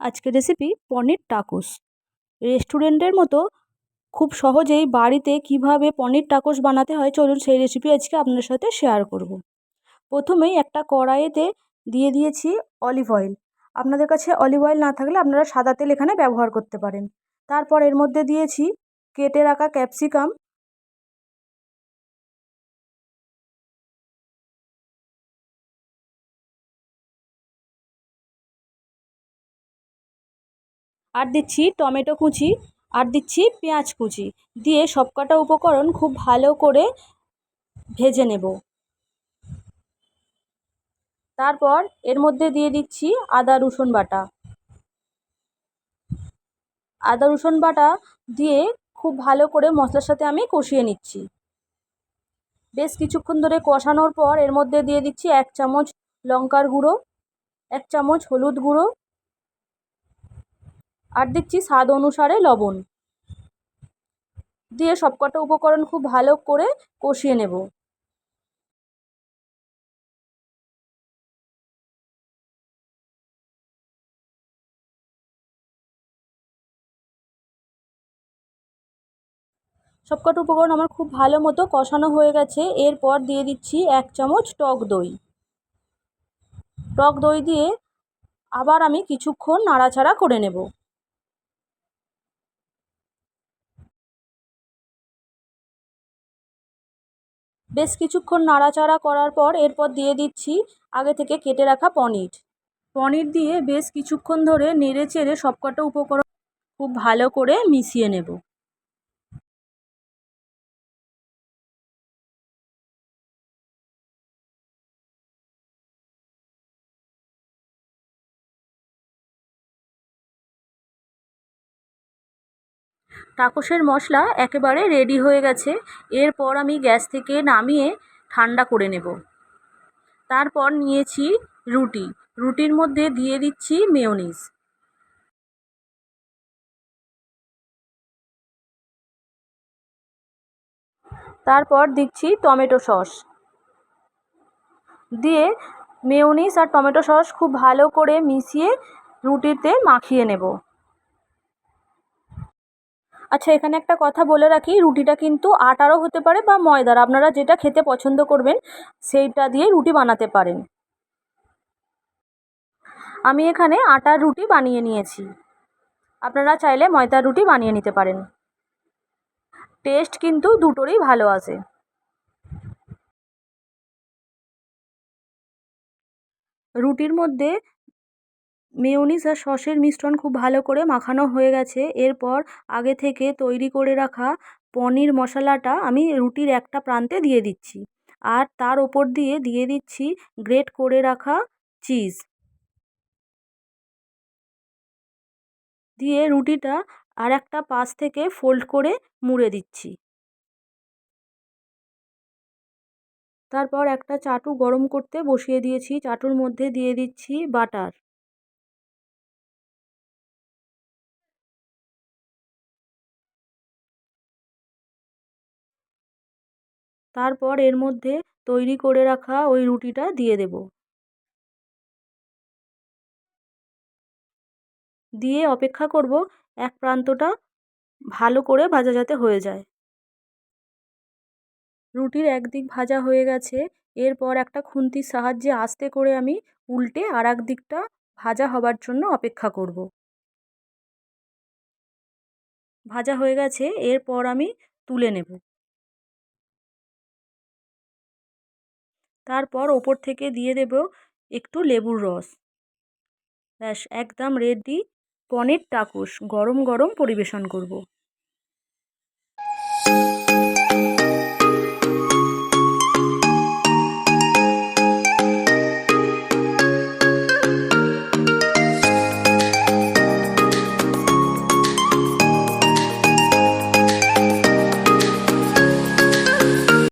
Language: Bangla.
আজকের রেসিপি পনির টাকুস রেস্টুরেন্টের মতো খুব সহজেই বাড়িতে কীভাবে পনির টাকুস বানাতে হয়, চলুন সেই রেসিপি আজকে আপনার সাথে শেয়ার করব। প্রথমেই একটা কড়াইতে দিয়ে দিয়েছি অলিভ অয়েল আপনাদের কাছে অলিভ অয়েল না থাকলে আপনারা সাদা তেল এখানে ব্যবহার করতে পারেন। তারপর এর মধ্যে দিয়েছি কেটে রাখা ক্যাপসিকাম আর দিচ্ছি টমেটো কুচি আর দিচ্ছি পেঁয়াজ কুচি। দিয়ে সবকটা উপকরণ খুব ভালো করে ভেজে নেব। তারপর এর মধ্যে দিয়ে দিচ্ছি আদা, রসুন বাটা। আদা, রসুন বাটা দিয়ে খুব ভালো করে মশলার সাথে আমি কষিয়ে নিচ্ছি। বেশ কিছুক্ষণ ধরে কষানোর পর এর মধ্যে দিয়ে দিচ্ছি এক চামচ লঙ্কার গুঁড়ো, এক চামচ হলুদ গুঁড়ো আর দিচ্ছি স্বাদ অনুসারে লবণ। দিয়ে সবকটা উপকরণ খুব ভালো করে কষিয়ে নেব। সবকটা উপকরণ আমার খুব ভালো মতো কষানো হয়ে গেছে। এরপর দিয়ে দিচ্ছি এক চামচ টক দই। টক দই দিয়ে আবার আমি কিছুক্ষণ নাড়াচাড়া করে নেব। বেশ কিছুক্ষণ নাড়াচাড়া করার পর এরপর দিয়ে দিচ্ছি আগে থেকে কেটে রাখা পনির। পনির দিয়ে বেশ কিছুক্ষণ ধরে নেড়ে চেড়ে সবকটা উপকরণ খুব ভালো করে মিশিয়ে নেব। টাকোসের মশলা একেবারে রেডি হয়ে গেছে। এরপর আমি গ্যাস থেকে নামিয়ে ঠান্ডা করে নেব। তারপর নিয়েছি রুটি। রুটির মধ্যে দিয়ে দিচ্ছি মেয়োনিজ তারপর দিচ্ছি টমেটো সস। দিয়ে মেয়োনিজ আর টমেটো সস খুব ভালো করে মিশিয়ে রুটিতে মাখিয়ে নেব। আচ্ছা এখানে একটা কথা বলে রাখি, রুটিটা কিন্তু আটারও হতে পারে বা ময়দার। আপনারা যেটা খেতে পছন্দ করবেন, সেইটা দিয়ে রুটি বানাতে পারেন। আমি এখানে আটার রুটি বানিয়ে নিয়েছি। আপনারা চাইলে ময়দার রুটি বানিয়ে নিতে পারেন। টেস্ট কিন্তু দুটোরই ভালো আসে রুটির মধ্যে মেয়োনিজ আর সসের মিশ্রণ খুব ভালো করে মাখানো হয়ে গেছে। এরপর আগে থেকে তৈরি করে রাখা পনির মশলাটা আমি রুটির একটা প্রান্তে দিয়ে দিচ্ছি। আর তার ওপর দিয়ে দিয়ে দিচ্ছি গ্রেট করে রাখা চিজ। দিয়ে রুটিটা আর একটা পাশ থেকে ফোল্ড করে মুড়ে দিচ্ছি। তারপর একটা চাটু গরম করতে বসিয়ে দিয়েছি। চাটুর মধ্যে দিয়ে দিচ্ছি বাটার। তারপর এর মধ্যে তৈরি করে রাখা ওই রুটিটা দিয়ে দেব। দিয়ে অপেক্ষা করব এক প্রান্তটা ভালো করে ভাজা যাতে হয়ে যায়। রুটির একদিক ভাজা হয়ে গেছে, এরপর একটা খুন্তির সাহায্যে আস্তে করে আমি উল্টে আর দিকটা ভাজা হবার জন্য অপেক্ষা করব। ভাজা হয়ে গেছে, এরপর আমি তুলে নেব। তারপর ওপর থেকে দিয়ে দেব একটু লেবুর রস। ব্যাস, একদম রেডি পনির টাকুস গরম গরম পরিবেশন করব।